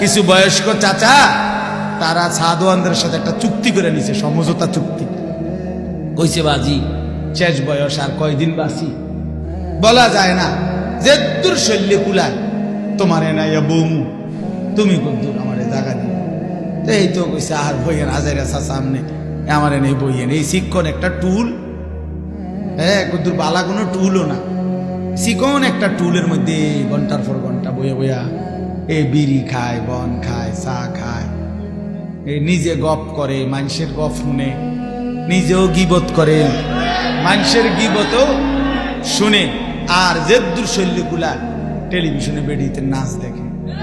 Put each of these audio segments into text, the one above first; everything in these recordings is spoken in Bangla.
কিছু বয়স্ক চাচা তারা সাধুয়ানদের সাথে একটা চুক্তি করে নিছে সমঝোতা চুক্তি। কইছে বাজি। শেষ বয়স আর কয়দিন বাসি বলা যায় না যে দূর শল্যে কুলায় তোমার এনাইয়া বৌমু তুমি কদ্দুর আমার জায়গা তো এই তো কইছে আর বইয়ের হাজার আসা সামনে আমার এনে বইয়েন এই শিক্ষণ একটা টুল হ্যাঁ কদ্দুর বালা কোনো টুলও না। চিকন একটা টুলের মধ্যে ঘণ্টার পর ঘণ্টা বইয়া বইয়া এ বিড়ি খায়, বন খায়, চা খায়। এ নিজে গপ করে, মানুষের গপ শুনে, নিজেও গিবত করে। মানুষের গিবতও শুনে। আর জেদ্দুর শৈলীগুলা টেলিভিশনে বেরিয়েতে নাচ দেখে।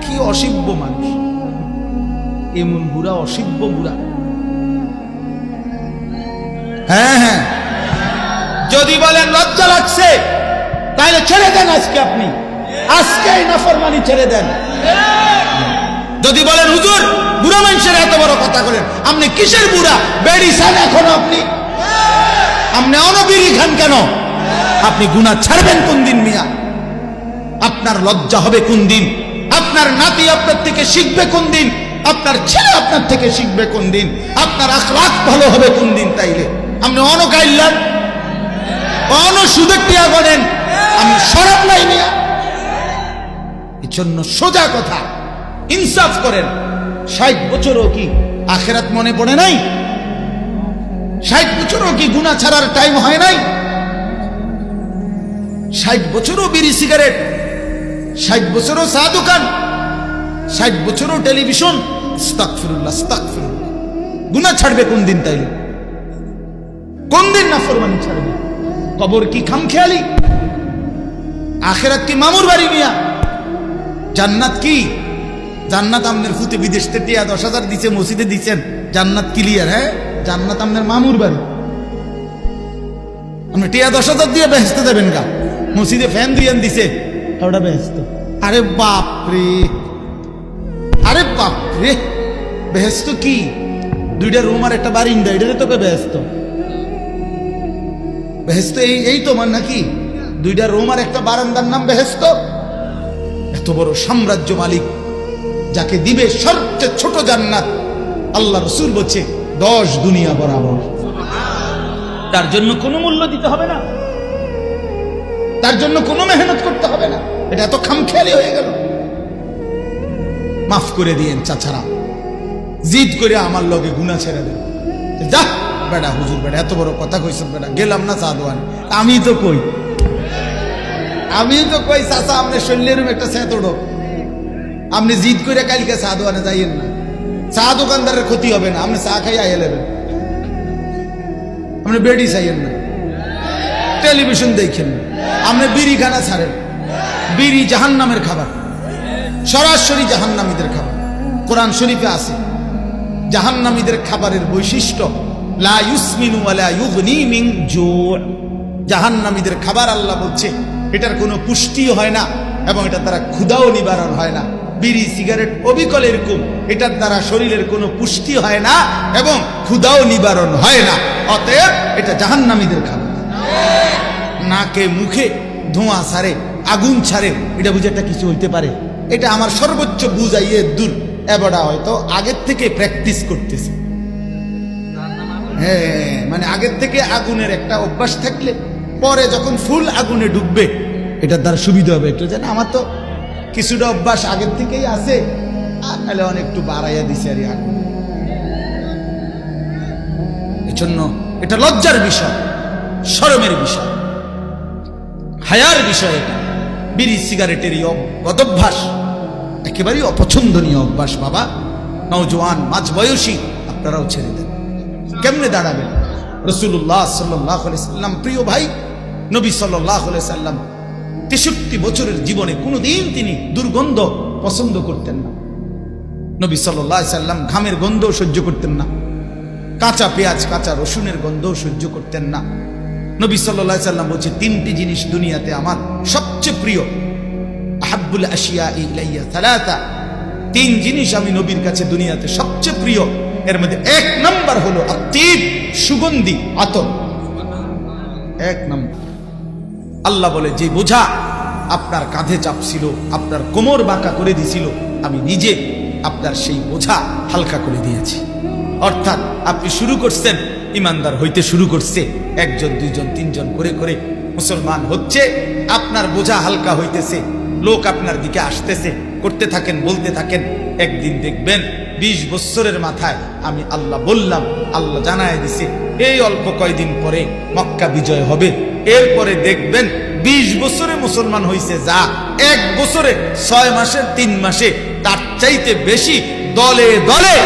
কি অসিব্য মানুষ। এমন বুড়া, অসিব্য বুড়া। হ্যাঁ হ্যাঁ। যদি বলেন লজ্জা লাগছে, তাহলে ছেড়ে দেন আজকে আপনি। আজকেই নাফরমানি ছেড়ে দেন। যদি বলেন, হুজুর, বুড়া মানুষের এত বড় কথা বলেন, আপনি কিসের বুড়া? বেড়ি খান এখন আপনি? আপনি অনবিরি খান কেন? আপনি গুণা ছাড়বেন কোন দিন মিয়া? আপনার লজ্জা হবে কোন দিন? আপনার নাতি আপনার থেকে শিখবে কোন দিন? আপনার ছেলে আপনার থেকে শিখবে কোন দিন? আপনার আখলাক ভালো হবে কোন দিন তাইলে? আপনি অনকাইল্লাম অন সুদের টিয়া করেন আমি সরব নাই মিয়া? জন্য সোজা কথা। ইনসাফ করেন। ষাট বছরও কি আখেরাত মনে পড়ে নাই? ষাট বছরও কি গুণা ছাড়ার টাইম হয় নাই? ষাট বছরও বিড়ি সিগারেট ষাট বছরও চা দোকান? ষাট বছরও টেলিভিশন গুণা ছাড়বে কোন দিন তাইলে? কোন দিন না ফরমানি ছাড়বে? কবর কি খামখেয়ালি? আখেরাত কি মামুর বাড়ি মিয়া? জান্নাত কি? জান্নাত আমনের ফুতে বিদেশ টিয়া দশ হাজার দিছে, মসজিদে দিচ্ছেন জান্নাত ক্লিয়ার হ্যাঁ? জান্নাত আমনের মামুর বাড়ি। আপনি টিয়া দশ হাজার দিয়ে বেহেস্তে দেবেন গা। মসজিদে ফ্যান দিয়ে দিছে ওটা বেহেস্ত আরে বাপ রে। আরে বাপ রে। বেহেস্ত কি? দুইটা রুম আর একটা বারিন্দা এটাতে তোকে বেহেস্ত বেহেস্ত এই এই তোমার নাকি? দুইটা রুম আর একটা বারান্দার নাম বেহেস্ত বড় সাম্রাজ্য মালিক যাকে দিবে সবচেয়ে ছোট জান্নাত। আল্লাহ রসুল বলছে দশ দুনিয়া বরাবর। তার জন্য কোনো মূল্য দিতে হবে না। তার জন্য কোনো মেহনত করতে হবে না। এটা এত খামখেয়ালি হয়ে গেল। মাফ করে দিয়েন চাচারা। জিদ করে আমার লগে গুণা ছেড়ে দেন। যা বেটা হুজুর বেটা এত বড় কথা কইছ বেটা গেলাম না চা দোয়ানে আমি তো কই আমি তো কই, চাচা আপনার শৈলের একটা সেতড়ো আপনি জিদ করে কালকে চা দোয়ানে যাইয়েন না। চা দোকানদারের ক্ষতি হবে না, আপনি চা খাই আইয়ে নেবেন আপনি বেডি চাইয়েন না। টেলিভিশন দেখেন আপনি বিড়ি খানা ছাড়েন। বিড়ি জাহান নামের খাবার। সরাসরি জাহান্নামীদের খাবার। কোরআন শরীফে আছে। জাহান্নামীদের খাবারের বৈশিষ্ট্য, লা ইউসমিনু ওয়ালা ইউগনি মিন জু' জাহান্নামীদের খাবার আল্লাহ বলছে এটার কোনো পুষ্টিও হয় না এবং এটার দ্বারা ক্ষুধাও নিবারণ হয় না। বিড়ি, সিগারেট অবিকল এরকম এটার দ্বারা শরীরের কোনো পুষ্টি হয় না এবং ক্ষুধাও নিবারণ হয় না। অতএব এটা জাহান্নামীদের খাবার। নাকে, মুখে ধোঁয়া ছাড়ে আগুন ছাড়ে, এটা বুঝে একটা কিছু হইতে পারে। এটা আমার সর্বোচ্চ বুঝাইয়ে দূর। এবারটা হয়তো আগের থেকে প্র্যাকটিস করতেছে। হ্যাঁ মানে আগের থেকে আগুনের একটা অভ্যাস থাকলে পরে যখন ফুল আগুনে ডুববে এটার দ্বারা সুবিধা হবে একটু জানা আমার তো কিছুটা অভ্যাস আগের থেকেই আছে। আর নাহলে অনেক একটু বাড়াইয়া দিছে আর আগুন এজন্য এটা লজ্জার বিষয়, শরমের বিষয়, হায়ার বিষয় এটা। বিড়ি, সিগারেটের এই অদভ্যাস একেবারেই অপছন্দনীয় অভ্যাস, বাবা। নওজোয়ান মাঝ বয়সী আপনারাও ছেড়ে দেন। কেমনে দাঁড়াবেন? রসুল্লাহ সাল্লাহ সাল্লাম, প্রিয় ভাই নবী সাল্লাম তেষট্টি বছরের জীবনে কোনোদিন তিনি দুর্গন্ধ পছন্দ করতেন না। নবী সাল্লাহ সাল্লাম ঘামের গন্ধও সহ্য করতেন না। কাঁচা পেঁয়াজ, কাঁচা রসুনের গন্ধও সহ্য করতেন না। নবী সাল্লাহ সাল্লাম বলছে, তিনটি জিনিস দুনিয়াতে আমার সবচেয়ে প্রিয়। আহাব্বুল আশিয়া ইলাইয়া সালাতা। তিন জিনিস আমি নবীর কাছে দুনিয়াতে সবচেয়ে প্রিয়। এর মধ্যে এক নাম্বার হলো আত্মীব সুগন্ধি, আতর। এক নাম্বার। আল্লাহ বলে, যে বোঝা আপনার কাঁধে চাপছিল, আপনার কোমর বাঁকা করে দিছিল, আমি নিজে আপনার সেই বোঝা হালকা করে দিয়েছি। অর্থাৎ আপনি শুরু করছেন, ইমানদার হইতে শুরু করছে, একজন, দুইজন, তিনজন করে করে মুসলমান হচ্ছে, আপনার বোঝা হালকা হইতেছে, লোক আপনার দিকে আসতেছে, করতে থাকেন, বলতে থাকেন, একদিন দেখবেন বিশ বছরের মাথায় আমি আল্লাহ বললাম, আল্লাহ জানায় দিছে, এই অল্প কয়দিন পরে মক্কা বিজয় হবে এরপরে দেখবেন বিশ বছরে মুসলমান হইছে যা, এক বছরে ছয় মাসের তিন মাসে, তার চাইতে বেশি দলে দলে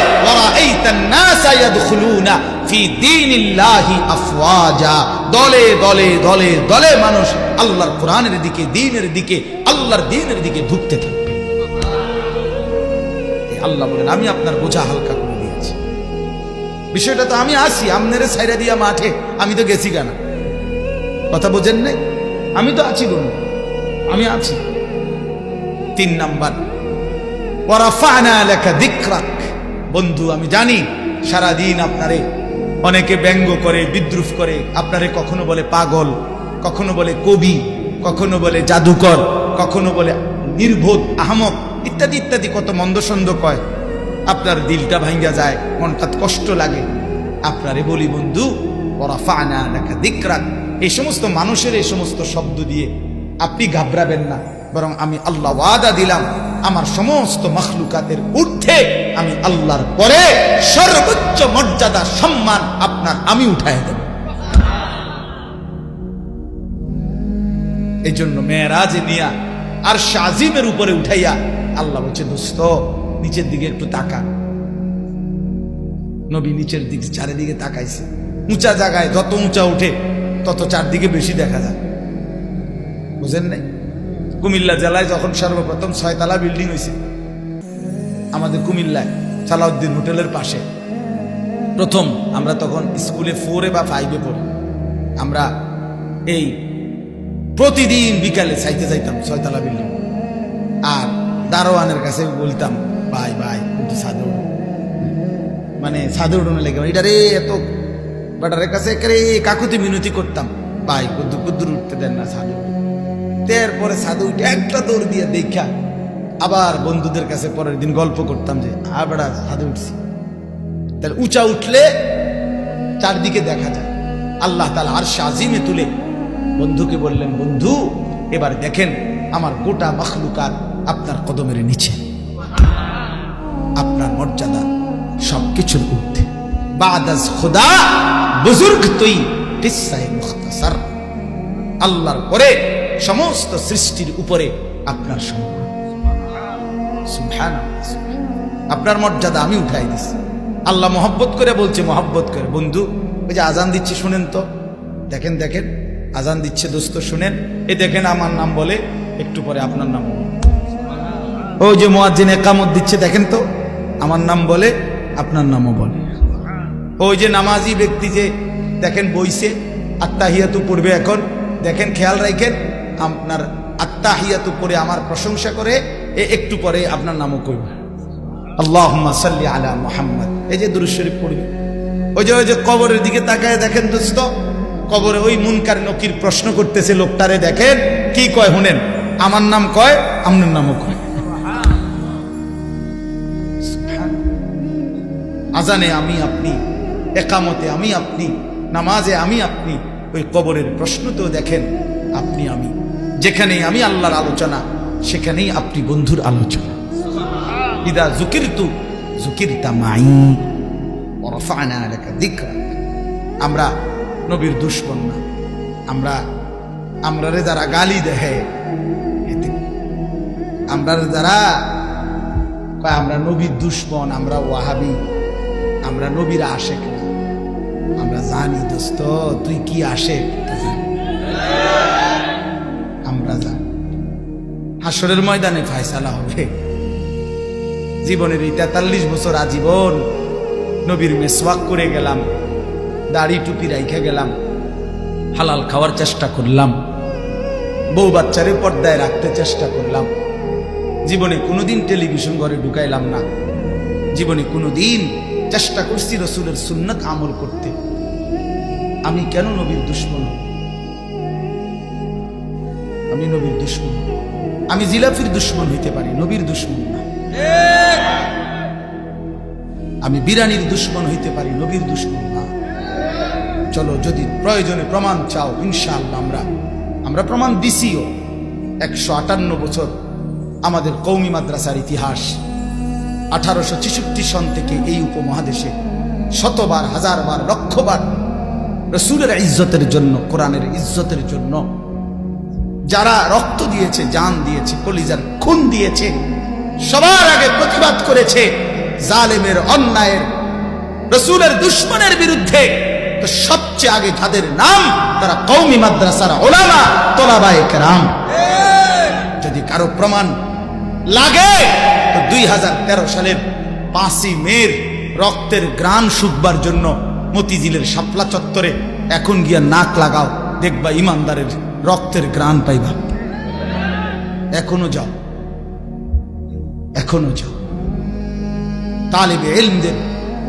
দলে দলে দলে দলে মানুষ আল্লাহর কোরআনের দিকে দ্বীনের দিকে, আল্লাহর দ্বীনের দিকে ঢুকতে থাকবে আল্লাহ বলেন, আমি আপনার বোঝা হালকা করে দিয়েছি। বিষয়টা তো আমি আসি আমনেরে সাইরা দিয়া মাঠে, আমি তো গেছি কেনা? কথা বোঝেন নাই? আমি তো আছি বলুন আমি আছি। তিন নাম্বার, ওয়ারাফানা লেখা দিকরাক। বন্ধু, আমি জানি সারাদিন আপনারে অনেকে ব্যঙ্গ করে, বিদ্রুপ করে। আপনারে কখনো বলে পাগল, কখনো বলে কবি, কখনো বলে জাদুকর, কখনো বলে নির্বোধ, আহমক ইত্যাদি ইত্যাদি কত মন্দসন্দ কয়। আপনার দিলটা ভাঙ্গা যায়, মনটা কষ্ট লাগে। আপনারে বলি বন্ধু ওরাফানা লেখা দিকরাক। এই সমস্ত মানুষের এই সমস্ত শব্দ দিয়ে আপনি ঘাবড়াবেন না, বরং আমি আল্লাহ ওয়াদা দিলাম, আমার সমস্ত মখলুকাতের ঊর্ধ্বে আমি আল্লাহর পরে সর্বোচ্চ মর্যাদা, সম্মান আপনার আমি উঠাই দেব। এই জন্য মেয়েরাজ নিয়া আর শাজিমের উপরে উঠাইয়া আল্লাহ বলছে, দোস্ত, নিচের দিকে একটু তাকা নবী নিচের দিকে, চারিদিকে তাকাইছে। উঁচা জায়গায় যত উঁচা উঠে তত চারদিকে বেশি দেখা যায়। বুঝেন নাই? কুমিল্লা জেলায় যখন সর্বপ্রথম ছয়তলা বিল্ডিং হয়েছে আমাদের কুমিল্লায় সালাউদ্দিন হোটেলের পাশে। প্রথম আমরা তখন স্কুলে ফোরে বা ফাইভে পড়ি। আমরা এই প্রতিদিন বিকালে চাইতে চাইতাম ছয়তলা বিল্ডিং। আর দারোয়ানের কাছে বলতাম, ভাই ভাই কিন্তু সাদে মানে সাদে উঠুন লেগে এটা রে, এত বাটারের কাছে একেবারে কাকুতি মিনতি করতাম। ভাই কুদ্দুর কুদ্দুর উঠতে দেন না সাদু তারপরে সাধু উঠে একটা দৌড় দিয়ে দেখা, আবার বন্ধুদের কাছে পরের দিন গল্প করতাম যে আবার সাধু উঠছি। তাহলে উঁচা উঠলে চারদিকে দেখা যায়। আল্লাহ তালা আর সাজিমে তুলে বন্ধুকে বললেন, বন্ধু, এবার দেখেন আমার গোটা মখলুকাত আপনার কদমের নিচে। আপনার মর্যাদা সবকিছুর ঊর্ধ্বে। বাদাস খোদা বুজুর্গ তুই, কিসায় আল্লাহর পরে সমস্ত সৃষ্টির উপরে আপনার সম্মান। আপনার মর্যাদা আমি উঠাই দিছি। আল্লাহ মহব্বত করে বলছে, মহব্বত করে। বন্ধু, ওই যে আজান দিচ্ছে, শুনেন তো। দেখেন দেখেন, আজান দিচ্ছে, দোস্ত, শুনেন। এ দেখেন, আমার নাম বলে একটু পরে আপনার নাম ওই যে মোয়াজ্জিন একামত দিচ্ছে, দেখেন তো। আমার নাম বলে আপনার নামও বলে। ওই যে নামাজি ব্যক্তি যে দেখেন বইছে, আত্মাহিয়াতু পড়বে এখন। দেখেন খেয়াল রাখেন আপনার আত্মাহিয়াতু পড়ে আমার প্রশংসা করে, এ একটু পরে আপনার নামও করবে আল্লাহ সাল্লি আলা মোহাম্মদ। এই যে শরীফ পড়বে। ওই যে ওই যে কবরের দিকে তাকায় দেখেন দোস্ত, কবরে ওই মুনকার নকির প্রশ্ন করতেছে লোকটারে, দেখেন, কি কয় শুনেন? আমার নাম কয়, আপনার নামও কয়। আজানে আমি আপনি একামতে আমি আপনি নামাজে আমি আপনি ওই কবরের প্রশ্ন তো দেখেন আপনি আমি। যেখানেই আমি আল্লাহর আলোচনা সেখানেই আপনি বন্ধুর আলোচনা। ইদা জুকির তু জুকির তামাই আমরা নবীর দুশ্মন না। আমরা আমরারে যারা গালি দেহে। এতে আমরারে যারা কয় আমরা নবীর দুশ্মন আমরা ওয়াহাবি আমরা নবীর আশেক না। আমরা জানি দোস্ত, তুই কি আসে? আমরা জানি। হাসরের ময়দানে ফায়সালা হবে। জীবনের এই তেতাল্লিশ বছর আজীবন নবীর মেসওয়াক করে গেলাম, দাড়ি টুপি রাইখে গেলাম, হালাল খাওয়ার চেষ্টা করলাম, বউ বাচ্চারে পর্দায় রাখতে চেষ্টা করলাম। জীবনে কোনোদিন টেলিভিশন ঘরে ঢুকাইলাম না। জীবনে কোনোদিন চেষ্টা করছি রসুলের সুন্নত আমল করতে। আমি কেন নবীর দুশ্মন? আমি নবীর দুশ্মন। আমি জিলাফির দুশ্মন হইতে পারি, নবীর দুশ্মন না। আমি বিরানির দুশ্মন হইতে পারি, নবীর দুশ্মন না। চলো, যদি প্রয়োজনে প্রমাণ চাও, ইনশাআল্লাহ আমরা আমরা প্রমাণ দিছিও। একশো আটান্ন বছর আমাদের কৌমি মাদ্রাসার ইতিহাস। আঠারোশো ছেষট্টি সন থেকে এই উপমহাদেশে শতবার, হাজারবার, লক্ষবার রসুলের ইজ্জতের জন্য, কোরআনের ইজ্জতের জন্য যারা রক্ত দিয়েছে, জান দিয়েছে, কলিজার খুন দিয়েছে, সবার আগে প্রতিবাদ করেছে জালেমের অন্যায়ের, রসুলের দুশ্মনের বিরুদ্ধে, তো সবচেয়ে আগে যাদের নাম, তারা কৌমি মাদ্রাসার ওলামা, তোলাবায়ে কেরাম। যদি কারও প্রমাণ লাগে? তো দুই হাজার তেরো সালের পাঁচই মের রক্তের গ্রান শুকবার জন্য মতিঝিলের শাপলা চত্বরে এখন গিয়া নাক লাগাও, দেখবা ইমানদারের রক্তের গ্রান পাইবা। এখনও যাও। এখনও যাও। তালেবে এলমদের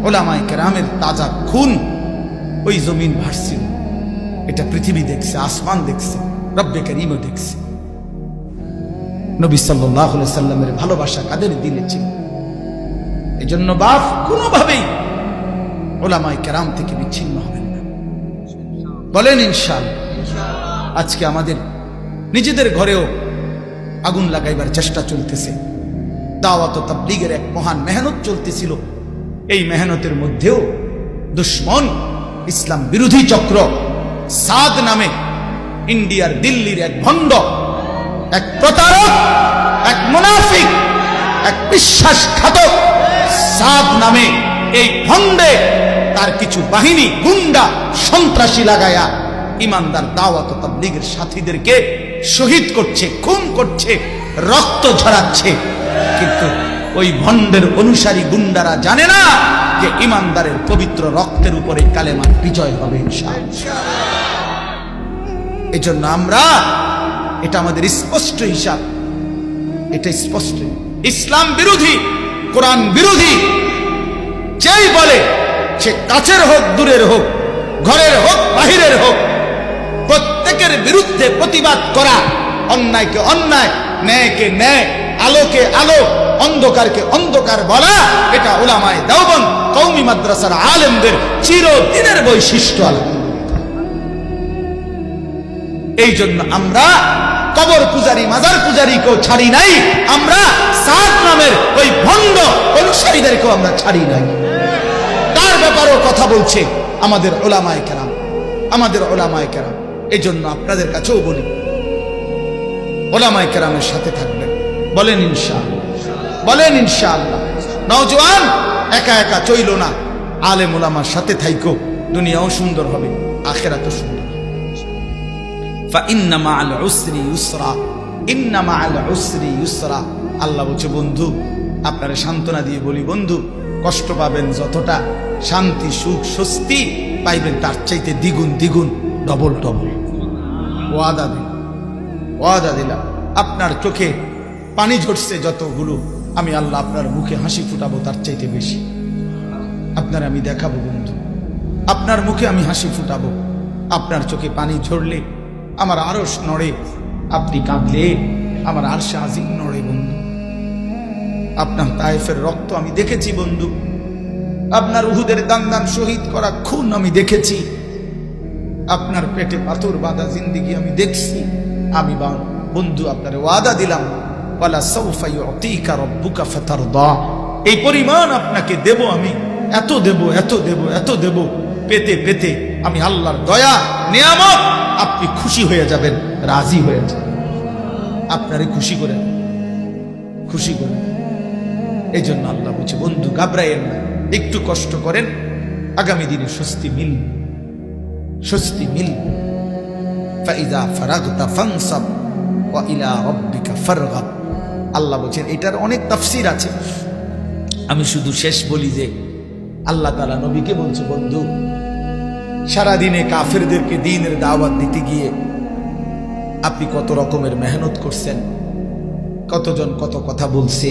ওলামায় কেরামের তাজা খুন ওই জমিন ভাসছিল। এটা পৃথিবী দেখছে, আসমান দেখছে, রব্বে করিমও দেখছে। নবী সাল্লাহ সাল্লামের ভালোবাসা কাদের দিলে ছিল? এই জন্য বাপ কোনোভাবেই ওলামাই কেরাম থেকে বিচ্ছিন্ন হবেন না। বলেন ইনশাল আজকে আমাদের নিজেদের ঘরেও আগুন লাগাইবার চেষ্টা চলতেছে। দাওয়াত তাবলিগের এক মহান মেহনত চলতেছিল। এই মেহনতের মধ্যেও দুশ্মন, ইসলাম বিরোধী চক্র, সাদ নামে ইন্ডিয়ার দিল্লির এক ভণ্ড এক প্রতারক, এক মুনাফিক, এক বিশ্বাসঘাতক সাদ নামে এই ভণ্ডে তার কিছু বাহিনী, গুন্ডা, সন্ত্রাসী লাগায়া ইমানদার দাওয়াত তাবলীগের সাথীদেরকে শহীদ করছে, খুন করছে, রক্ত ঝরাচ্ছে। কিন্তু ওই ভণ্ডের অনুসারী গুন্ডারা জানে না যে ইমানদারের পবিত্র রক্তের উপরে কালেমার বিজয় হবে এজন্য আমরা এটা আমাদের স্পষ্ট হিসাব। এটা স্পষ্ট। ইসলাম বিরোধী, কোরআন বিরোধী। যেই বলে, সে কাছের হোক, দূরের হোক, ঘরের হোক, বাহিরের হোক, প্রত্যেকের বিরুদ্ধে প্রতিবাদ করা, অন্যায়কে অন্যায়, ন্যায়কে ন্যায়, আলোকে আলো, অন্ধকারকে অন্ধকার বলা, এটা ওলামায় দেওবন কৌমি মাদ্রাসার আলেমদের চিরদিনের বৈশিষ্ট্য আলম এই জন্য আমরা কবর পূজারী, মাজার পূজারীকেও ছাড়ি নাই। আমরা সাত নামের ওই ভণ্ড অনুসারীদেরকেও আমরা ছাড়ি নাই। তার ব্যাপারেও কথা বলছে আমাদের ওলামায় কেরাম, আমাদের ওলামায় কেরাম। এই জন্য আপনাদের কাছেও বলি, ওলামায় কেরামের সাথে থাকবেন। বলেন ইনশাআল্লাহ বলেন ইনশাআল্লাহ। নওজোয়ান একা একা চইল না। আলেম ওলামার সাথে থাইকো, দুনিয়াও সুন্দর হবে, আখেরাতও সুন্দর। উসরি ইউসরা, ইন্নামা ইউসরা। আল্লাহ বলছে, বন্ধু, আপনারা সান্ত্বনা দিয়ে বলি, বন্ধু, কষ্ট পাবেন যতটা, শান্তি, সুখ, স্বস্তি পাইবেন তার চাইতে দ্বিগুণ দ্বিগুণ, ডবল ডবল। ওয়াদা দিন ওয়াদা দিলাম। আপনার চোখে পানি ঝরছে যতগুলো, আমি আল্লাহ আপনার মুখে হাসি ফুটাবো তার চাইতে বেশি। আপনার আমি দেখাবো, বন্ধু। আপনার মুখে আমি হাসি ফুটাবো। আপনার চোখে পানি ঝরলে আমার আরস নড়ে, আপনি কাঁদলে আমার আরশে আজিম নড়ে বন্ধু। আপনার তায়েফের রক্ত আমি দেখেছি বন্ধু। আপনার উহুদের দান দান শহীদ করা খুন আমি দেখেছি। আপনার পেটে পাথর বাঁধা জিন্দিগি আমি দেখছি। আমি বন্ধু আপনার ওয়াদা দিলাম এই পরিমাণ আপনাকে দেব আমি। এত দেব এত দেব এত দেব। পেতে পেতে আমি আল্লাহর দয়া, নিয়ামত আপনি খুশি হয়ে যাবেন, রাজি হয়ে যাবেন। আপনারে খুশি করে খুশি করে। এই জন্য আল্লাহ বলছে, বন্ধু, ঘাবড়াইয়েন না। একটু কষ্ট করেন, আগামী দিনে স্বস্তি মিল স্বস্তি মিল। ফাইদা ফারাগতা ফানসাব, ওয়া রাব্বিকা ফারগাব। আল্লাহ বলছেন, এটার অনেক তাফসীর আছে। আমি শুধু শেষ বলি যে, আল্লাহ তাআলা নবীকে বলছে, বন্ধু সারাদিনে কাফেরদেরকে দিনের দাওয়াত দিতে গিয়ে আপনি কত রকমের মেহনত করছেন, কতজন কত কথা বলছে,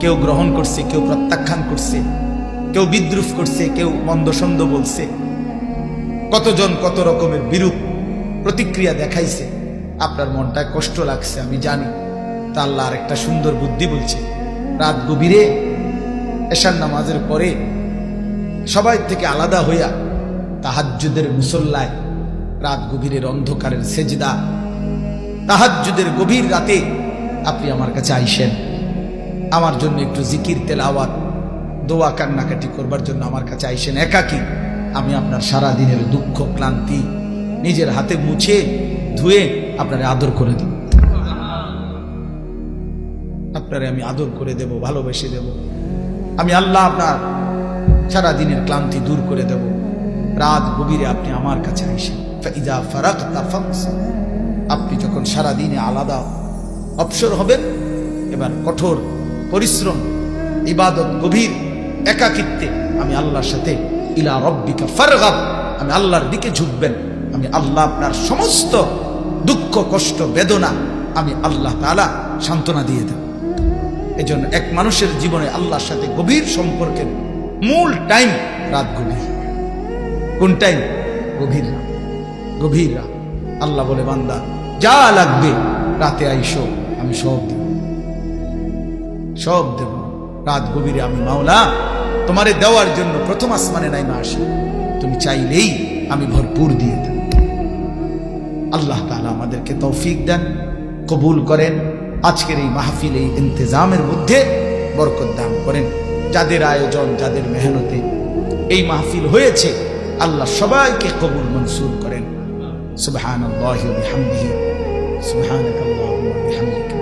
কেউ গ্রহণ করছে, কেউ প্রত্যাখ্যান করছে, কেউ বিদ্রুপ করছে, কেউ মন্দসন্দ বলছে, কতজন কত রকমের বিরূপ প্রতিক্রিয়া দেখাইছে, আপনার মনটা কষ্ট লাগছে, আমি জানি। তা আল্লাহ আর একটা সুন্দর বুদ্ধি বলছে, রাত গভীরে এশার নামাজের পরে সবাই থেকে আলাদা হইয়া তাহাজ্জুদের মুসল্লায় রাত গভীরের অন্ধকারের সেজদা। তাহাজ্জুদের গভীর রাতে আপনি আমার কাছে আইসেন। আমার জন্য একটু জিকির, তেলাওয়াত, দোয়া, কান্নাকাটি করবার জন্য আমার কাছে আইসেন। একাকি আমি আপনার সারা দিনের দুঃখ, ক্লান্তি নিজের হাতে মুছে ধুয়ে আপনারে আদর করে দেব। আপনারে আমি আদর করে দেব, ভালোবেসে দেব। আমি আল্লাহ আপনার সারা দিনের ক্লান্তি দূর করে দেব। রাত গভীরে আপনি আমার কাছে আইসেন ফাইদা ফারাক। আপনি যখন সারা দিনে আলাদা অবসর হবেন, এবার কঠোর পরিশ্রম, ইবাদত, গভীর একাকিত্বে আমি আল্লাহর সাথে ইলা রব্বিকা ফারগাব, আমি আল্লাহর দিকে ঝুঁকবেন। আমি আল্লাহ আপনার সমস্ত দুঃখ, কষ্ট, বেদনা আমি আল্লাহ তাআলা সান্ত্বনা দিয়ে দেব। এজন্য এক মানুষের জীবনে আল্লাহর সাথে গভীর সম্পর্কের মূল টাইম রাত গভীর। কোন টাইম গভীর রাত। গভীর রাত। আল্লাহ বলে, বান্দা, যা লাগবে রাতে আইসো, আমি সব দেব। সব দেব। রাত গভীরে আমি মাওলা, তোমারে দেওয়ার জন্য প্রথম আসমানে নাইমা আসি। তুমি চাইলেই আমি ভরপুর দিয়ে দেব। আল্লাহ তাআলা আমাদেরকে তৌফিক দেন, কবুল করেন, আজকের এই মাহফিল, এই ইন্তজামের মধ্যে বরকত দান করেন। যাদের আয়োজন, যাদের মেহনতে এই মাহফিল হয়েছে আল্লাহ সবাইকে কবুল মনসুর করেন। সুবহানাল্লাহি ওয়া বিহামদিহি। সুবহানাকাল্লাহুম্মা বিহামদিকা।